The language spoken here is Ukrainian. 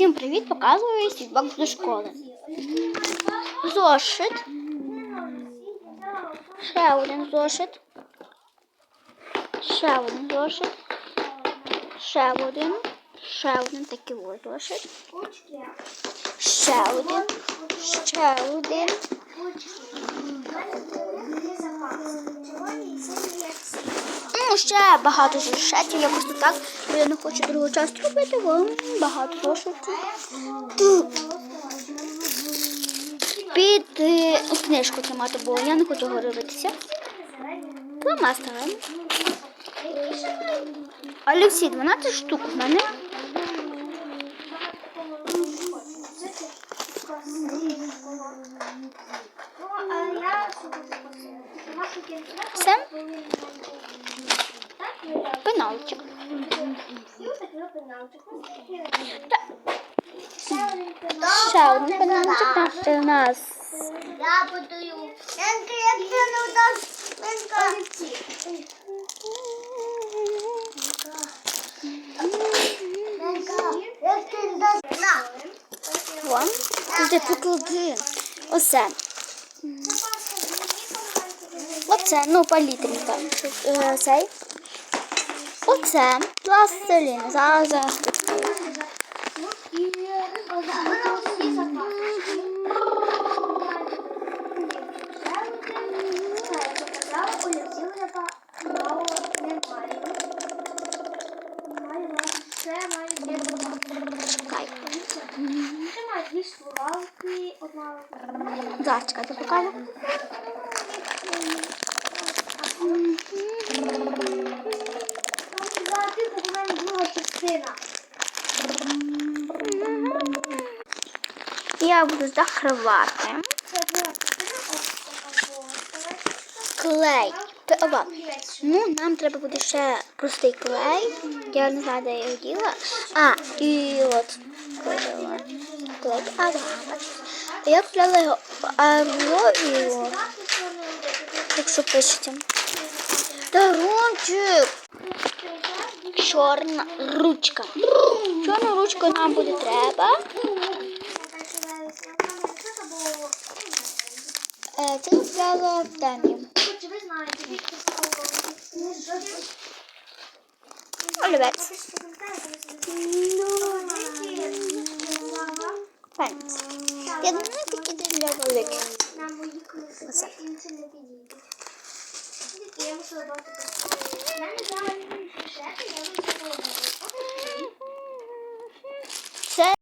Всім привіт! Показую світбок до школи. Зошит. Ще один зошит. Ще один зошит. Ще один. Ще один такий ось зошит. Ще один. Ще один. Ну, ще багато зошитів. Я просто так, бо я не хочу другу частину робити, бо багато зошитів. Під е, книжку тримати, бо я не хочу говоритися. Фломастером. Але всі 12 штук в мене. Все. Пеналчик. Ще один пеналчик. У нас Я будую. Ленка, як ти не удаш, Ленка. Ленка, як ти не даш, на. Вон. Туди поклади. Оце. Оце, ну, палітренька. Е, Цей. Оце. Пластилін. Зараз, зараз. Вона всі друга. Я буду закривати. Клей. Ова. Ну, нам треба буде ще простий клей. Я не знаю, де я його діла. А, і от клеїла. Клей. А. Я купляла його аровію, якщо пишете. Дарунчик. Чорна ручка. Чорну ручку нам буде треба. Е, Це я купляла в темі. Олівець. Пенс. Я думаю, такі для великих. Оце. Я мусила дати.